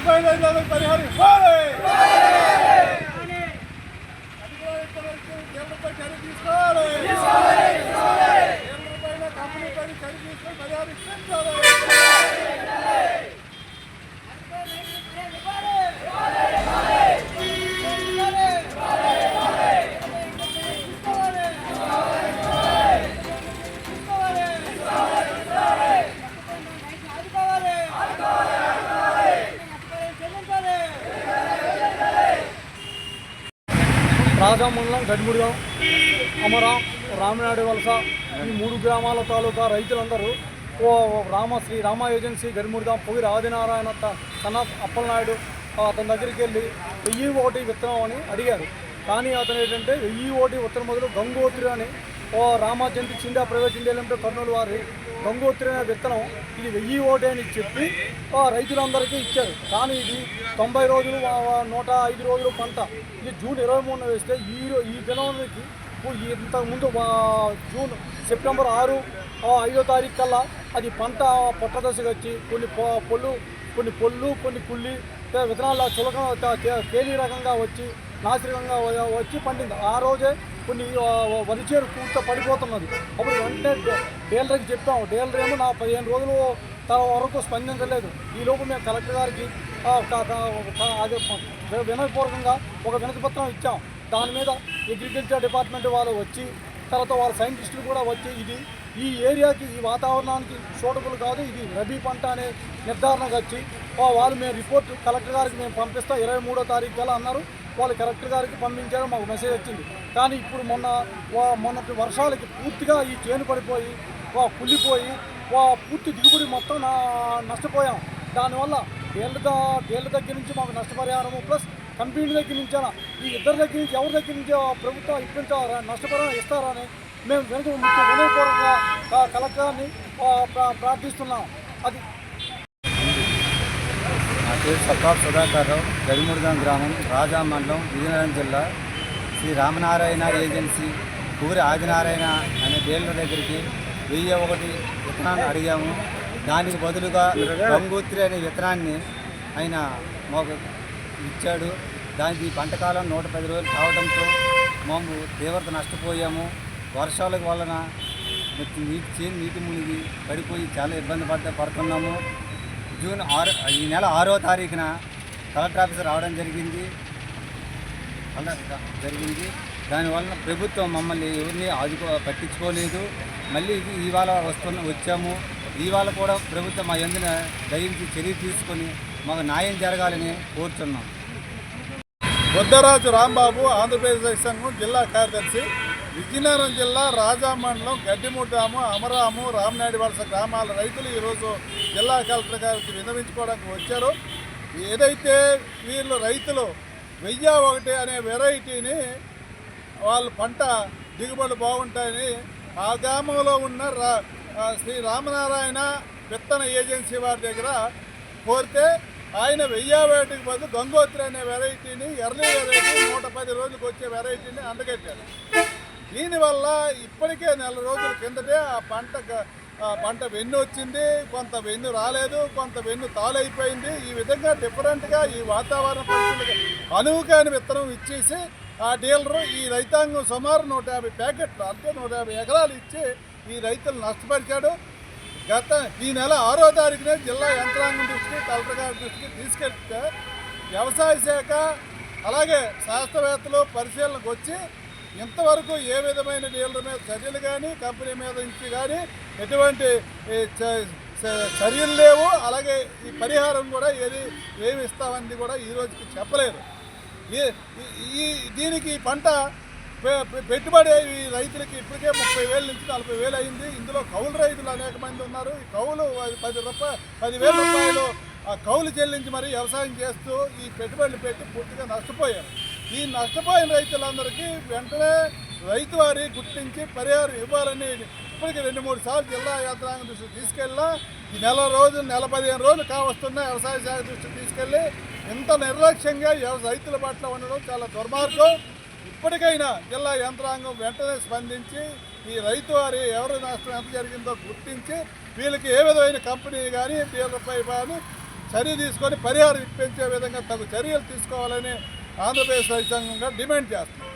నష్టపోయిన రైతులకు పరిహారం ఇవ్వాలి అధికారులపై రాజా మండలం గడిముడిగాం అమరా రామనాయుడు వలస ఈ మూడు గ్రామాల తాలూకా రైతులందరూ ఓ రామ శ్రీ రామ ఏజెన్సీ గడిముడిగాం పొగిరి ఆదినారాయణ త- సన్న అప్పలనాయుడు అతని దగ్గరికి వెళ్ళి వెయ్యి ఒకటి విత్తనం అని అడిగారు. కానీ అతను ఏంటంటే వెయ్యి ఒకటి విత్తనం మొదలు గంగోత్రి అని ఓ రామాజంతి చిండా ప్రైవేట్ ఇండియా లిమిటెడ్ కర్నూలు వారి గంగోత్రి అనే విత్తనం ఇది వెయ్యి ఓటే అని చెప్పి ఆ, రైతులందరికీ ఇచ్చారు. కానీ ఇది తొంభై రోజులు నూట ఐదు రోజులు పంట. ఇది జూన్ ఇరవై మూడున వేస్తే ఈ ఈ దినానికి ఇంతకుముందు జూన్ సెప్టెంబర్ ఆరు ఐదో తారీఖు కల్లా అది పంట పొట్ట దశకు వచ్చి కొన్ని పొల్లు కొన్ని పొల్లు కొన్ని కుళ్ళి విత్తనాల చులకం చులకన తే- తేలి రకంగా వచ్చి నాసిరకంగా వచ్చి పండింది. ఆ రోజే కొన్ని వరి చేరు పూర్తిగా పడిపోతున్నది. అప్పుడు వెంటనే డీలర్కి చెప్పాము. డీలర్ ఏమో నా పదిహేను రోజులు తన వరకు స్పందించలేదు. ఈ లోపు మేము కలెక్టర్ గారికి అదే వినయపూర్వకంగా ఒక వినతి పత్రం ఇచ్చాం. దాని మీద అగ్రికల్చర్ డిపార్ట్మెంట్ వాళ్ళు వచ్చి తర్వాత వాళ్ళ సైంటిస్టులు కూడా వచ్చి ఇది ఈ ఏరియాకి ఈ వాతావరణానికి సూటబుల్ కాదు ఇది రబీ పంట అనే నిర్ధారణకు వచ్చి వాళ్ళు మేము రిపోర్ట్ కలెక్టర్ గారికి మేము పంపిస్తాం. ఇరవై మూడో తారీఖు అన్నారు. వాళ్ళు కలెక్టర్ గారికి పంపించారు మాకు మెసేజ్ వచ్చింది. కానీ ఇప్పుడు మొన్న వా- మొన్నటి వర్షాలకి పూర్తిగా ఈ చేను పడిపోయి వా కుళ్ళిపోయి వా పూర్తి దిగుబడి మొత్తం నా నష్టపోయాం. దానివల్ల డేళ్ళ ద- డేళ్ళ దగ్గర నుంచి మాకు నష్టపరిహారము ప్లస్ కంపెనీ దగ్గర నుంచి అయినా ఈ ఇద్దరి దగ్గర నుంచి ఎవరి దగ్గర నుంచి ఆ ప్రభుత్వం ఇప్పించారా నష్టపరిహారం ఇస్తారా అని మేము వెనుక ముఖ్య వినయపూర్వకంగా కలెక్టర్ని ప్రా- ప్రార్థిస్తున్నాం. అది పేరు సత్తాప్ సుధాకర్రావు గడిముడిగాం గ్రామం రాజా మండలం విజయనగరం జిల్లా శ్రీ రామనారాయణ ఏజెన్సీ ఊరి ఆదినారాయణ అనే డీలర్ దగ్గరికి వెయ్యి ఒకటి విత్తనాన్ని అడిగాము. దానికి బదులుగా గంగూత్రి అనే విత్తనాన్ని ఆయన మాకు ఇచ్చాడు. దానికి పంటకాలం నూట పది రోజులు కావడంతో మేము తీవ్రత నష్టపోయాము. వర్షాల వలన నీటి చేను నీటి మునిగి పడిపోయి చాలా ఇబ్బంది పడ్డ పడుతున్నాము. జూన్ ఆరు ఈ నెల ఆరో తారీఖున కలెక్టర్ ఆఫీసర్ రావడం జరిగింది. జరిగింది. దానివల్ల ప్రభుత్వం మమ్మల్ని ఎవరిని ఆదుకో పట్టించుకోలేదు. మళ్ళీ ఇది ఇవాళ వస్తున్న వచ్చాము. ఇవాళ కూడా ప్రభుత్వం మా ఎందున దయించి చర్య తీసుకొని మాకు న్యాయం జరగాలని కోరుతున్నాం బుద్ధరాజు రాంబాబు ఆంధ్రప్రదేశ్ సంఘం జిల్లా కార్యదర్శి విజయనగరం జిల్లా రాజా మండలం గడ్డిముడ్డాము అమరాము రామనాయుడు వలస గ్రామాల రైతులు ఈరోజు జిల్లా కలెక్టర్ గారికి విన్నవించుకోవడానికి వచ్చారు. ఏదైతే వీళ్ళు రైతులు వెయ్యి ఒకటి అనే వెరైటీని వాళ్ళ పంట దిగుబడి బాగుంటాయని ఆ గ్రామంలో ఉన్న రా శ్రీ రామనారాయణ విత్తన ఏజెన్సీ వారి దగ్గర కోరితే ఆయన వెయ్యి వేటికి బదులు గంగోత్రి అనే వెరైటీని ఎర్లీ వెరైటీ నూట పది రోజులకు వచ్చే వెరైటీని అందగట్టారు. దీనివల్ల ఇప్పటికే నెల రోజుల కిందటే ఆ పంట పంట వెన్ను వచ్చింది కొంత వెన్ను రాలేదు కొంత వెన్ను తాలైపోయింది. ఈ విధంగా డిఫరెంట్గా ఈ వాతావరణ పరిస్థితులకు అనువుకాని విత్తనం ఇచ్చేసి ఆ డీలరు ఈ రైతాంగం సుమారు నూట యాభై ప్యాకెట్లు అంటే నూట యాభై ఎకరాలు ఇచ్చి ఈ రైతులు నష్టపరిచాడు. గత ఈ నెల ఆరో తారీఖునే జిల్లా యంత్రాంగం దృష్టికి కలెక్టర్ గారి దృష్టికి తీసుకెళ్తే వ్యవసాయ శాఖ అలాగే శాస్త్రవేత్తలు పరిశీలనకు వచ్చి ఇంతవరకు ఏ విధమైన డీలర్ మీద చర్యలు కానీ కంపెనీ మీద నుంచి కానీ ఎటువంటి చర్యలు లేవు. అలాగే ఈ పరిహారం కూడా ఏది ఏమి ఇస్తామని కూడా ఈ రోజుకి చెప్పలేదు ఈ ఈ- దీనికి పంట పె- పెట్టుబడి ఈ రైతులకి ఇప్పటికే ముప్పై వేల నుంచి నలభై వేలు అయింది. ఇందులో కౌలు రైతులు అనేక మంది ఉన్నారు. ఈ కౌలు పది రూపాయలు పదివేల రూపాయలు ఆ కౌలు చెల్లించి మరి వ్యవసాయం చేస్తూ ఈ పెట్టుబడులు పెట్టి పూర్తిగా నష్టపోయారు. ఈ నష్టపోయిన రైతులందరికీ వెంటనే రైతు వారి గుర్తించి పరిహారం ఇవ్వాలని ఇప్పటికి రెండు మూడు సార్లు జిల్లా యంత్రాంగం దృష్టికి తీసుకెళ్ళా ఈ నెల రోజులు నెల పదిహేను రోజులు కావస్తున్న వ్యవసాయ శాఖ దృష్టికి తీసుకెళ్ళి ఇంత నిర్లక్ష్యంగా రైతుల పట్ల ఉండడం చాలా దుర్మార్గం. ఇప్పటికైనా జిల్లా యంత్రాంగం వెంటనే స్పందించి ఈ రైతు వారి ఎవరి నష్టం ఎంత జరిగిందో గుర్తించి వీళ్ళకి ఏ విధమైన కంపెనీ కానీ డీలర్పై కానీ చర్య తీసుకొని పరిహారం ఇప్పించే విధంగా తగు చర్యలు తీసుకోవాలని ఆంధ్రప్రదేశ్ రైతాంగంగా డిమాండ్ చేస్తుంది